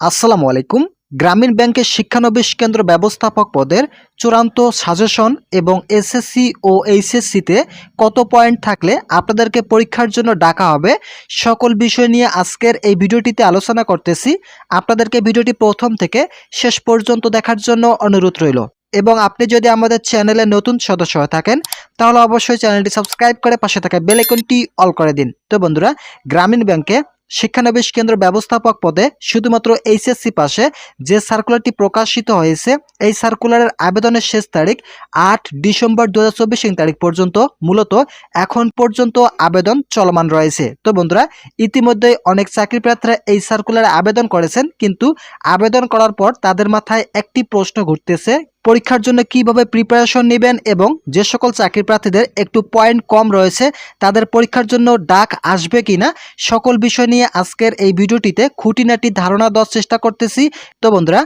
আসসালামু আলাইকুম। গ্রামীণ ব্যাংকের শিক্ষানবিশ কেন্দ্র ব্যবস্থাপক পদের চূড়ান্ত সাজেশন এবং এসএসসি ও এইচএসসিতে কত পয়েন্ট থাকলে আপনাদেরকে পরীক্ষার জন্য ডাকা হবে, সকল বিষয় নিয়ে আজকের এই ভিডিওটিতে আলোচনা করতেছি। আপনাদেরকে ভিডিওটি প্রথম থেকে শেষ পর্যন্ত দেখার জন্য অনুরোধ রইল। এবং আপনি যদি আমাদের চ্যানেলে নতুন সদস্য হয়ে থাকেন, তাহলে অবশ্যই চ্যানেলটি সাবস্ক্রাইব করে পাশে থাকা বেল আইকনটি অল করে দিন। তো বন্ধুরা, গ্রামীণ ব্যাংকে শিক্ষানবিশ কেন্দ্র ব্যবস্থাপক পদে শুধুমাত্র এইচএসসি পাশে যে সার্কুলারটি প্রকাশিত হয়েছে, এই সার্কুলারের আবেদনের শেষ তারিখ আট ডিসেম্বর দু হাজার চব্বিশ তারিখ পর্যন্ত। মূলত এখন পর্যন্ত আবেদন চলমান রয়েছে। তো বন্ধুরা ইতিমধ্যে অনেক চাকরি প্রার্থীরা এই সার্কুলারে আবেদন করেছেন, কিন্তু আবেদন করার পর তাদের মাথায় একটি প্রশ্ন ঘুরতেছে পরীক্ষার জন্য কীভাবে প্রিপারেশন নেবেন এবং যে সকল চাকরি প্রার্থীদের একটু পয়েন্ট কম রয়েছে, তাদের পরীক্ষার জন্য ডাক আসবে কিনা, সকল বিষয় নিয়ে আজকের এই ভিডিওটিতে খুঁটিনাটি ধারণা দেওয়ার চেষ্টা করতেছি। তো বন্ধুরা,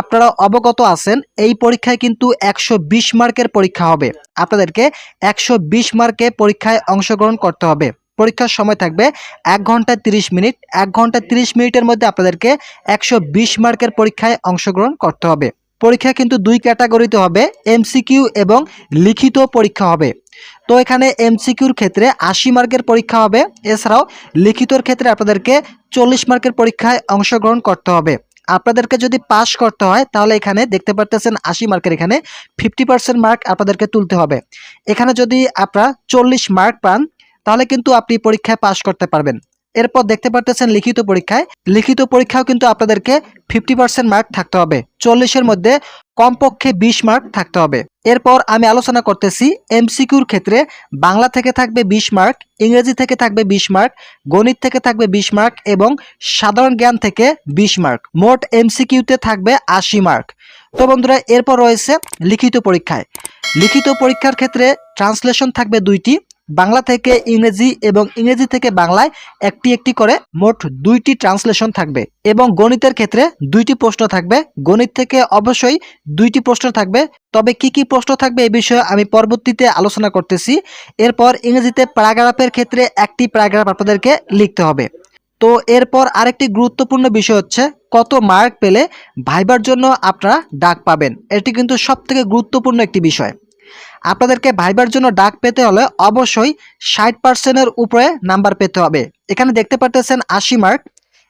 আপনারা অবগত আছেন, এই পরীক্ষায় কিন্তু একশো বিশ মার্কের পরীক্ষা হবে। আপনাদেরকে একশো বিশ মার্কে পরীক্ষায় অংশগ্রহণ করতে হবে। পরীক্ষার সময় থাকবে এক ঘণ্টা 30 মিনিট। এক ঘণ্টা 30 মিনিটের মধ্যে আপনাদেরকে একশো বিশ মার্কের পরীক্ষায় অংশগ্রহণ করতে হবে। পরীক্ষা কিন্তু দুই ক্যাটাগরিতে হবে এমসিকিউ এবং লিখিত পরীক্ষা হবে। তো এখানে এমসিকিউর ক্ষেত্রে আশি মার্কের পরীক্ষা হবে, এছাড়াও লিখিতর ক্ষেত্রে আপনাদেরকে চল্লিশ মার্কের পরীক্ষায় অংশগ্রহণ করতে হবে। আপনাদেরকে যদি পাশ করতে হয়, তাহলে এখানে দেখতে পারতেছেন আশি মার্কের এখানে ফিফটি পার্সেন্ট মার্ক আপনাদেরকে তুলতে হবে। এখানে যদি আপনারা চল্লিশ মার্ক পান, তাহলে কিন্তু আপনি পরীক্ষায় পাশ করতে পারবেন। এরপর দেখতে পারতেছেন লিখিত পরীক্ষায়। লিখিত পরীক্ষাও কিন্তু আপনাদেরকে ফিফটি পার্সেন্ট মার্ক থাকতে হবে। চল্লিশের মধ্যে কমপক্ষে বিশ মার্ক থাকতে হবে। এরপর আমি আলোচনা করতেছি এমসিকিউর ক্ষেত্রে বাংলা থেকে থাকবে বিশ মার্ক ইংরেজি থেকে থাকবে বিশ মার্ক গণিত থেকে থাকবে বিশ মার্ক এবং সাধারণ জ্ঞান থেকে বিশ মার্ক মোট এমসিকিউতে থাকবে আশি মার্ক তো বন্ধুরা, এরপর রয়েছে লিখিত পরীক্ষায়। লিখিত পরীক্ষার ক্ষেত্রে ট্রান্সলেশন থাকবে দুইটি। বাংলা থেকে ইংরেজি এবং ইংরেজি থেকে বাংলায় একটি একটি করে মোট দুইটি ট্রান্সলেশন থাকবে এবং গণিতের ক্ষেত্রে দুইটি প্রশ্ন থাকবে। গণিত থেকে অবশ্যই দুইটি প্রশ্ন থাকবে। তবে কি কি প্রশ্ন থাকবে এই বিষয়ে আমি পরবর্তীতে আলোচনা করতেছি। এরপর ইংরেজিতে প্যারাগ্রাফের ক্ষেত্রে একটি প্যারাগ্রাফ আপনাদেরকে লিখতে হবে। তো এরপর আরেকটি গুরুত্বপূর্ণ বিষয় হচ্ছে, কত মার্ক পেলে ভাইবার জন্য আপনারা ডাক পাবেন? এটি কিন্তু সবথেকে গুরুত্বপূর্ণ একটি বিষয়। আপনাদেরকে ভাইবার জন্য ডাক পেতে হলে অবশ্যই ষাট পার্সেন্টের উপরে নাম্বার পেতে হবে। এখানে দেখতে পারতেছেন আশি মার্ক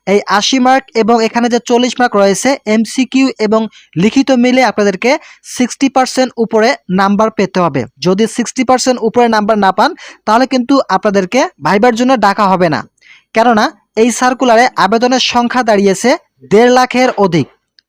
এই আশি মার্ক এবং এখানে যে চল্লিশ মার্ক রয়েছে এমসিকিউ এবং লিখিত মিলে আপনাদেরকে সিক্সটি পার্সেন্ট উপরে নাম্বার পেতে হবে। যদি সিক্সটি পার্সেন্ট উপরে নাম্বার না পান, তাহলে কিন্তু আপনাদেরকে ভাইবার জন্য ডাকা হবে না। কেননা, এই সার্কুলারে আবেদনের সংখ্যা দাঁড়িয়েছে দেড় লাখের অধিক।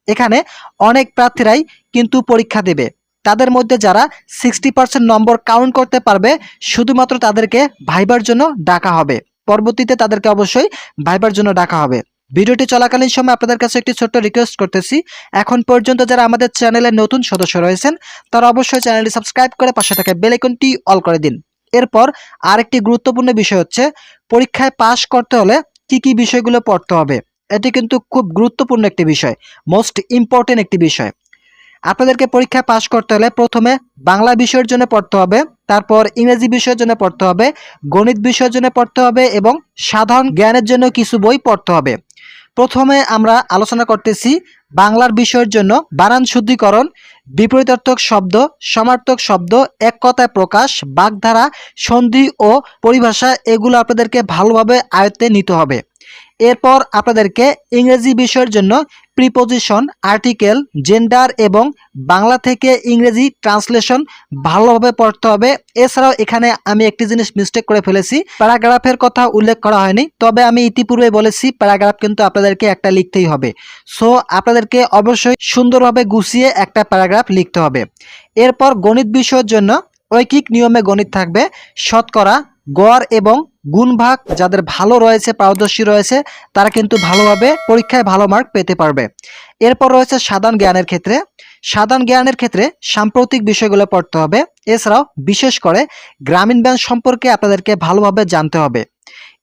এখানে অনেক প্রার্থীরাই কিন্তু পরীক্ষা দেবে। তাদের মধ্যে যারা সিক্সটি পার্সেন্ট নম্বর কাউন্ট করতে পারবে, শুধুমাত্র তাদেরকে ভাইবার জন্য ডাকা হবে। পরবর্তীতে তাদেরকে অবশ্যই ভাইবার জন্য ডাকা হবে। ভিডিওটি চলাকালীন সময় আপনাদের কাছে একটি ছোট্ট রিকোয়েস্ট করতেছি। এখন পর্যন্ত যারা আমাদের চ্যানেলের নতুন সদস্য রয়েছেন, তারা অবশ্যই চ্যানেলটি সাবস্ক্রাইব করে পাশে থাকা বেল আইকনটি অল করে দিন। এরপর আরেকটি গুরুত্বপূর্ণ বিষয় হচ্ছে, পরীক্ষায় পাশ করতে হলে কি কি বিষয়গুলো পড়তে হবে? এটি কিন্তু খুব গুরুত্বপূর্ণ একটি বিষয় মোস্ট ইম্পর্টেন্ট একটি বিষয়। আপনাদেরকে পরীক্ষায় পাশ করতে হলে প্রথমে বাংলা বিষয়ের জন্য পড়তে হবে, তারপর ইংরেজি বিষয়ের জন্য পড়তে হবে, গণিত বিষয়ের জন্য পড়তে হবে এবং সাধারণ জ্ঞানের জন্য কিছু বই পড়তে হবে। প্রথমে আমরা আলোচনা করতেছি বাংলার বিষয়ের জন্য বানান শুদ্ধিকরণ, বিপরীতার্থক শব্দ, সমার্থক শব্দ, এক কথায় প্রকাশ, বাগধারা, সন্ধি ও পরিভাষা, এগুলো আপনাদেরকে ভালোভাবে আয়ত্তে নিতে হবে। এরপর আপনাদেরকে ইংরেজি বিষয়ের জন্য প্রিপোজিশন আর্টিকেল জেন্ডার এবং বাংলা থেকে ইংরেজি ট্রান্সলেশন ভালোভাবে পড়তে হবে। এছাড়াও এখানে আমি একটি জিনিস মিস্টেক করে ফেলেছি। প্যারাগ্রাফের কথা উল্লেখ করা হয়নি, তবে আমি ইতিপূর্বে বলেছি, প্যারাগ্রাফ কিন্তু আপনাদেরকে একটা লিখতেই হবে। সো আপনাদেরকে অবশ্যই সুন্দরভাবে গুছিয়ে একটা প্যারাগ্রাফ লিখতে হবে। এরপর গণিত বিষয়ের জন্য ঐকিক নিয়মে গণিত থাকবে। শতকরা, গড় এবং গুণভাগ যাদের ভালো রয়েছে, পারদর্শী রয়েছে, তারা কিন্তু ভালোভাবে পরীক্ষায় ভালো মার্ক পেতে পারবে। এরপর রয়েছে সাধারণ জ্ঞানের ক্ষেত্রে। সাধারণ জ্ঞানের ক্ষেত্রে সাম্প্রতিক বিষয়গুলো পড়তে হবে। এছাড়াও বিশেষ করে গ্রামীণ ব্যাংক সম্পর্কে আপনাদেরকে ভালোভাবে জানতে হবে।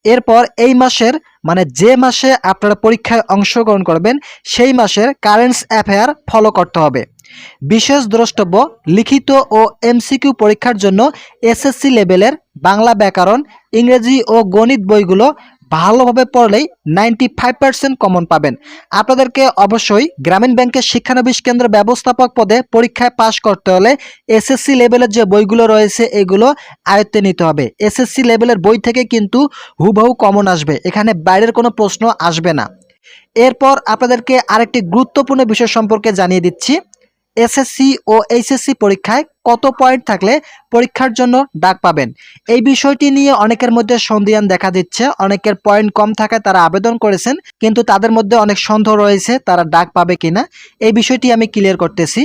এরপর এই মাসের মানে যে মাসে আপনারা পরীক্ষায় অংশগ্রহণ করবেন, সেই মাসের কারেন্টস অ্যাফেয়ার ফলো করতে হবে। বিশেষ দ্রষ্টব্য, লিখিত ও এমসিকিউ পরীক্ষার জন্য এসএসসি লেভেলের বাংলা ব্যাকরণ, ইংরেজি ও গণিত বইগুলো ভালোভাবে পড়লেই নাইনটি ফাইভ পার্সেন্ট কমন পাবেন। আপনাদেরকে অবশ্যই গ্রামীণ ব্যাংকের শিক্ষানবিশ কেন্দ্র ব্যবস্থাপক পদে পরীক্ষায় পাশ করতে হলে এসএসসি লেভেলের যে বইগুলো রয়েছে এগুলো আয়ত্তে নিতে হবে। এসএসসি লেভেলের বই থেকে কিন্তু হুবহু কমন আসবে, এখানে বাইরের কোনো প্রশ্ন আসবে না। এরপর আপনাদেরকে আরেকটি গুরুত্বপূর্ণ বিষয় সম্পর্কে জানিয়ে দিচ্ছি। এসএসসি ও এইচএসসি পরীক্ষায় কত পয়েন্ট থাকলে পরীক্ষার জন্য ডাক পাবেন? এই বিষয়টি নিয়ে অনেকের মধ্যে সন্দেহান দেখা দিচ্ছে। অনেকের পয়েন্ট কম থাকায় তারা আবেদন করেছেন, কিন্তু তাদের মধ্যে অনেক সন্দেহ রয়েছে তারা ডাক পাবে কিনা। এই বিষয়টি আমি ক্লিয়ার করতেছি।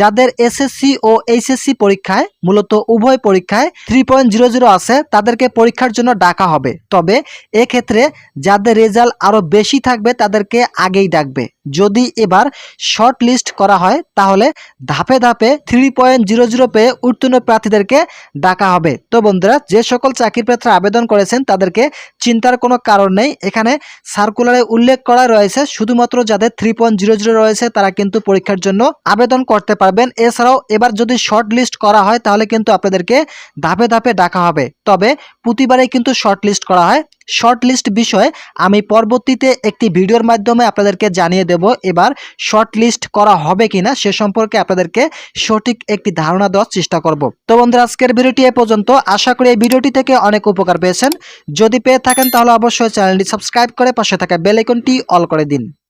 যাদের এসএসসি ও এইচএসসি পরীক্ষায়, মূলত উভয় পরীক্ষায় থ্রি পয়েন্ট জিরো জিরো আছে, তাদেরকে পরীক্ষার জন্য ডাকা হবে। তবে এক্ষেত্রে যাদের রেজাল্ট আরও বেশি থাকবে, তাদেরকে আগেই ডাকবে। যদি এবার শর্ট লিস্ট করা হয়, তাহলে ধাপে ধাপে থ্রি পয়েন্ট জিরো জিরো পেয়ে উত্তীর্ণ প্রার্থীদেরকে ডাকা হবে। তো বন্ধুরা, যে সকল চাকরি প্রার্থীরা আবেদন করেছেন, তাদেরকে চিন্তার কোনো কারণ নেই। এখানে সার্কুলারে উল্লেখ করা রয়েছে, শুধুমাত্র যাদের থ্রি পয়েন্ট জিরো জিরো রয়েছে, তারা কিন্তু পরীক্ষার জন্য আবেদন করতে পারবেন। এছাড়াও এবার যদি শর্ট লিস্ট করা হয়, তাহলে কিন্তু আপনাদেরকে ধাপে ধাপে ডাকা হবে। তবে প্রতিবারেই কিন্তু শর্ট লিস্ট করা হয়। শর্ট লিস্ট বিষয়ে আমি পরবর্তীতে একটি ভিডিওর মাধ্যমে আপনাদেরকে জানিয়ে দেব এবার শর্টলিস্ট করা হবে কিনা সে সম্পর্কে আপনাদেরকে সঠিক একটি ধারণা দেওয়ার চেষ্টা করব। তো বন্ধুরা, আজকের ভিডিওটি এ পর্যন্ত। আশা করি এই ভিডিওটি থেকে অনেক উপকার পেয়েছেন। যদি পেয়ে থাকেন তাহলে অবশ্যই চ্যানেলটি সাবস্ক্রাইব করে পাশে থাকা বেল আইকনটি অল করে দিন।